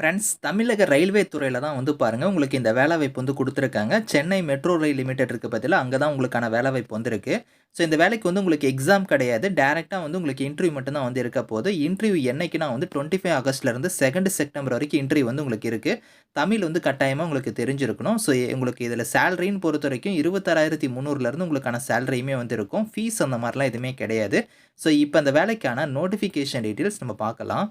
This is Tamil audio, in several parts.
ஃப்ரெண்ட்ஸ் தமிழக ரயில்வே துறையில் தான் வந்து பாருங்கள் உங்களுக்கு இந்த வேலைவாய்ப்பு வந்து கொடுத்துருக்காங்க சென்னை மெட்ரோ ரயில் லிமிடெட் இருக்கு பதில் அங்கே தான் உங்களுக்கான வேலைவாய்ப்பு வந்துருக்கு ஸோ இந்த வேலைக்கு வந்து உங்களுக்கு எக்ஸாம் கிடையாது. டேரெக்டாக வந்து உங்களுக்கு இன்டர்வியூ மட்டும்தான் வந்து இருக்க போது. இன்டர்வியூ என்னைக்குன்னா வந்து 25 ஆகஸ்ட்லேருந்து செகண்ட் செப்டம்பர் வரைக்கும் இன்டர்வியூ வந்து உங்களுக்கு இருக்குது தமிழ் வந்து கட்டாயமாக உங்களுக்கு தெரிஞ்சிருக்கணும். ஸோ உங்களுக்கு இதில் சேலரின்னு பொறுத்த வரைக்கும் இருபத்தாறாயிரத்தி முந்நூறுலேருந்து உங்களுக்கான சேலரியுமே வந்து இருக்கும். ஃபீஸ் அந்த மாதிரிலாம் எதுவுமே கிடையாது. ஸோ இப்போ அந்த வேலைக்கான நோட்டிஃபிகேஷன் டீட்டெயில்ஸ் நம்ம பார்க்கலாம்.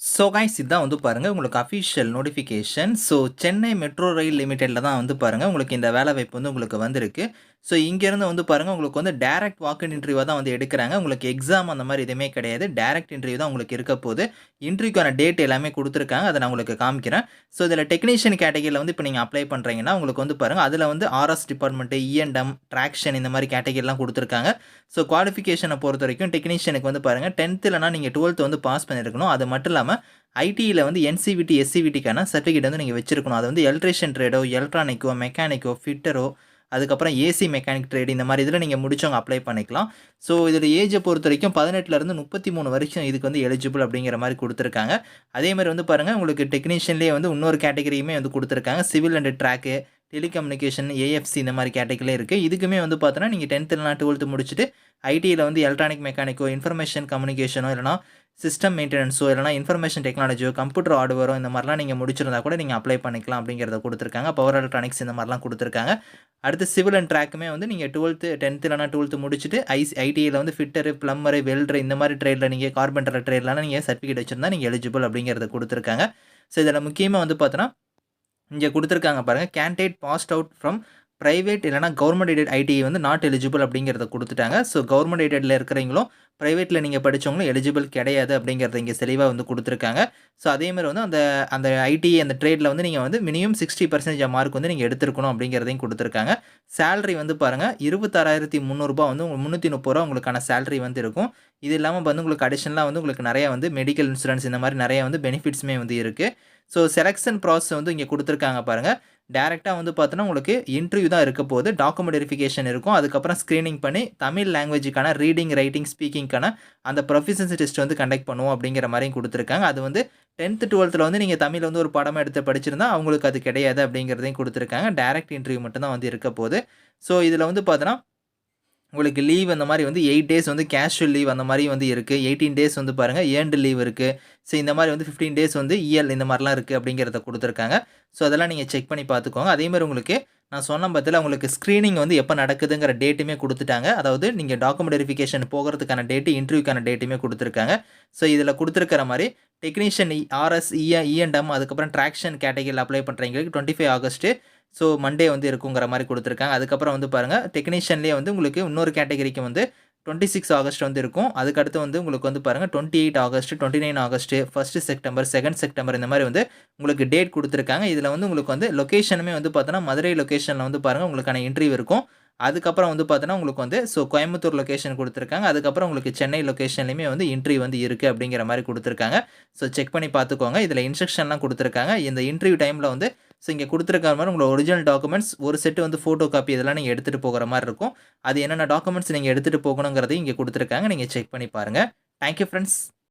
ஸோ கைஸ் இதுதான் வந்து பாருங்கள் உங்களுக்கு official notification. So Chennai metro rail லிமிடெட்டில் தான் வந்து பாருங்கள் உங்களுக்கு இந்த வேலை வாய்ப்பு வந்து உங்களுக்கு வந்திருக்கு. ஸோ இங்கேருந்து வந்து பாருங்கள் உங்களுக்கு வந்து டேரக்ட் வாக் இன்டர்வியூ தான் வந்து எடுக்கிறாங்க உங்களுக்கு எக்ஸாம் அந்த மாதிரி எதுவுமே கிடையாது. டேரக்ட் இன்டர்வியூ தான் உங்களுக்கு இருக்க போது. இன்டர்வியூக்கான டேட் எல்லாமே கொடுத்துருக்காங்க அதை நான் உங்களுக்கு காமிக்கிறேன். ஸோ இதில் டெக்னீஷியன் கேட்டகரியில் வந்து இப்போ நீங்கள் அப்ளை பண்ணுறீங்கன்னா உங்களுக்கு வந்து பாருங்கள் அதில் வந்து ஆர்எஸ் டிபார்ட்மெண்ட்டு இ&எம், ட்ராக்ஷன் இந்த மாதிரி கேட்டகரிலாம் கொடுத்துருக்காங்க ஸோ குவாலிஃபிகேஷனை பொறுத்த வரைக்கும் டெக்னீஷியனுக்கு வந்து பாருங்க, 10த் இல்லன்னா நீங்க 12த் வந்து பாஸ் பண்ணியிருக்கணும். அது மட்டும் இல்லாமல் ஐடியில் வந்து என்சிவிடி, எஸ்சிவிடிக்கான சர்டிஃபிகேட் வந்து நீங்கள் வச்சுருக்கணும். அது வந்து எலக்ட்ரிஷியன் ட்ரேடோ, எலக்ட்ரானிக்கோ, மெக்கானிக்கோ, ஃபிட்டரோ, அதுக்கப்புறம் ஏசி மெக்கானிக் ட்ரேட் இந்த மாதிரி இதில் நீங்கள் முடிச்சவங்க அப்ளை பண்ணிக்கலாம். ஸோ இதில ஏஜ பொறுத்தவரைக்கும் 18லேருந்து 33 வரைக்கும் இதுக்கு வந்து எலிஜிபிள் அப்படிங்கிற மாதிரி கொடுத்துருக்காங்க. அதே மாதிரி வந்து பாருங்க, உங்களுக்கு டெக்னீஷியன்லேயே வந்து இன்னொரு கேட்டகரியுமே வந்து கொடுத்துருக்காங்க. Civil and track, telecommunication, AFC இந்த மாதிரி கேட்டகரில இருக்குது இதுக்குமே வந்து பார்த்தோன்னா, நீங்கள் 10த் இல்லன்னா 12த் முடிச்சுட்டு ஐடியில் வந்து எலக்ட்ரானிக் மெக்கானிக்கோ, இன்ஃபர்மேஷன் கம்யூனிகேஷனோ இல்லைனா சிஸ்டம் மெயின்டெனன்ஸோ இல்லைனா இன்ஃபர்மேஷன் டெக்னாலஜியோ, கம்ப்யூட்டர் ஹார்ட்வேரோ இந்த மாதிரிலாம் நீங்கள் முடிச்சிருந்தா கூட நீங்கள் அப்ளை பண்ணிக்கலாம் அப்படிங்கிறத கொடுத்துருக்காங்க. பவர் எலக்ட்ரானிக்ஸ் இந்த மாதிரிலாம் கொடுத்துருக்காங்க. அடுத்து சிவில் அண்ட் ட்ராக்குமே வந்து நீங்கள் டுவெல்த்து டென்த்து இல்லைனா டுவெல்த்து முடிச்சுட்டு ஐஸ் ஐடியில் வந்து ஃபிட்டரு, பிளம்பரு, வெல்டர் இந்த மாதிரி ட்ரேடில் நீங்கள் கார்பெண்டர் ட்ரேட்லாம் நீங்கள் சர்டிஃபிகேட் வச்சுருந்தா நீங்கள் எலிஜிபிள் அப்படிங்கிறத கொடுத்துருக்காங்க. ஸோ இதில் முக்கியமாக வந்து பார்த்தோன்னா, இங்கே கொடுத்துருக்காங்க பாருங்க, candidate passed out from private இல்லைனா கவர்மெண்ட் எய்டட் ஐடிஐ வந்து நாட் எலிஜிபிள் அப்படிங்கிறத கொடுத்துட்டாங்க. ஸோ கவர்மெண்ட் எய்டடில் இருக்கிறவங்களும், ப்ரைவேட்டில் நீங்கள் படித்தவங்களும் எலிஜிபிள் கிடையாது அப்படிங்கிறத இங்கே தெளிவாக வந்து கொடுத்துருக்காங்க. ஸோ அதே வந்து அந்த அந்த ஐடிஐ அந்த ட்ரேடில் வந்து நீங்கள் வந்து மினிமம் 60% மார்க் வந்து நீங்கள் எடுத்திருக்கணும் அப்படிங்கிறதையும் கொடுத்துருக்காங்க. சேலரி வந்து பாருங்கள் இருபத்தாறாயிரத்தி 26,300 வந்து உங்களுக்கு முந்நூற்றி முப்பது ரூபா உங்களுக்கான சேலரி வந்து இருக்கும். இது இல்லாமல் வந்து உங்களுக்கு அடிஷனலாக வந்து உங்களுக்கு நிறையா வந்து மெடிக்கல் இன்சூரன்ஸ் இந்த மாதிரி நிறையா வந்து பெனிஃபிட்ஸுமே வந்து இருக்குது ஸோ செலக்ஷன் ப்ராசஸ் வந்து இங்கே கொடுத்துருக்காங்க பாருங்கள் டேரெக்டாக வந்து பார்த்தோன்னா, உங்களுக்கு இன்டர்வியூ தான் இருக்க போது. டாக்குமெண்ட் வெரிஃபிகேஷன் இருக்கும். அதுக்கப்புறம் ஸ்க்ரீனிங் பண்ணி தமிழ் லாங்குவேஜுக்கான ரீடிங், ரைட்டிங், ஸ்பீக்கிங்க்கான அந்த ப்ரொஃபிஷன்சி டெஸ்ட் வந்து கண்டக்ட் பண்ணுவோம் அப்படிங்கிற மாதிரியும் கொடுத்துருக்காங்க அது வந்து 10த், 12த்ல வந்து நீங்கள் தமிழ் வந்து ஒரு படம் எடுத்து படிச்சிருந்தா, அவங்களுக்கு அது கிடையாது அப்படிங்கிறதையும் கொடுத்துருக்காங்க டேரக்ட் இன்டர்வியூ மட்டும் தான் வந்து இருக்க போகுது ஸோ இதில் வந்து பார்த்தோன்னா, உங்களுக்கு லீவ் அந்த மாதிரி வந்து எயிட் டேஸ் வந்து கேஷுவல் லீவ் அந்த மாதிரி வந்து இருக்குது எயிட்டீன் டேஸ் வந்து பாருங்கள் ஏண்டு லீவ் இருக்குது ஸோ இந்த மாதிரி வந்து 15 டேஸ் வந்து இஎல் இந்த மாதிரிலாம் இருக்குது அப்படிங்கிறத கொடுத்துருக்காங்க. ஸோ அதெல்லாம் நீங்கள் செக் பண்ணி பார்த்துக்கோங்க. அதேமாதிரி உங்களுக்கு நான் சொன்ன பதில் உங்களுக்கு ஸ்க்ரீனிங் வந்து எப்போ நடக்குதுங்கிற டேட்டுமே கொடுத்துட்டாங்க. அதாவது நீங்கள் டாக்குமெண்ட் வெரிஃபிகேஷன் போகிறதுக்கான டேட்டு, இன்டர்வியூக்கான டேட்டுமே கொடுத்துருக்காங்க. ஸோ இதில் கொடுத்துருக்கிற மாதிரி டெக்னீஷியன் ஆர்எஸ், இ அதுக்கப்புறம் ட்ராக்ஷன் கேட்டகரியில் அப்ளை பண்ணுறவங்களுக்கு twenty five August so Monday வந்து இருக்குங்கிற மாதிரி கொடுத்துருக்காங்க அதுக்கப்புறம் வந்து பாருங்க, டெக்னீஷியன்லேயே வந்து உங்களுக்கு இன்னொரு கேட்டகரிக்கு வந்து 26 ஆகஸ்ட் வந்து இருக்கும். அதுக்கு அடுத்து வந்து உங்களுக்கு வந்து பாருங்க 28 August, 29 August, first September, second September இந்த மாதிரி வந்து உங்களுக்கு டேட் கொடுத்துருக்காங்க இதில் வந்து உங்களுக்கு வந்து லொக்கேஷனுமே வந்து பார்த்தோன்னா, மதுரை லொக்கேஷனில் வந்து பாருங்கள் உங்களுக்கான இன்டர்வியூ இருக்கும். அதுக்கப்புறம் வந்து பார்த்தோன்னா, உங்களுக்கு வந்து ஸோ கோயம்புத்தூர் லொகேஷன் கொடுத்துருக்காங்க அதுக்கப்புறம் உங்களுக்கு சென்னை லொகேஷன்லயுமே வந்து இன்டர்வியூ வந்து இருக்குது அப்படிங்கிற மாதிரி கொடுத்துருக்காங்க ஸோ செக் பண்ணி பார்த்துக்கோங்க. இதில் இன்ஸ்ட்ரக்ஷன்லாம் கொடுத்துருக்காங்க இந்த இன்டர்வியூ டைமில் வந்து ஸோ இங்கே குடுத்துருக்கிற மாதிரி உங்களோட ஒரிஜினல் டாக்குமெண்ட்ஸ் ஒரு செட்டு வந்து ஃபோட்டோ காப்பி இதெல்லாம் நீங்கள் எடுத்துகிட்டு போகிற மாதிரி இருக்கும். அது என்னென்ன டாக்குமெண்ட்ஸ் நீங்கள் எடுத்துகிட்டு போகணுங்கிறதையும் இங்கே கொடுத்துருக்காங்க நீங்கள் செக் பண்ணி பாருங்க. Thank you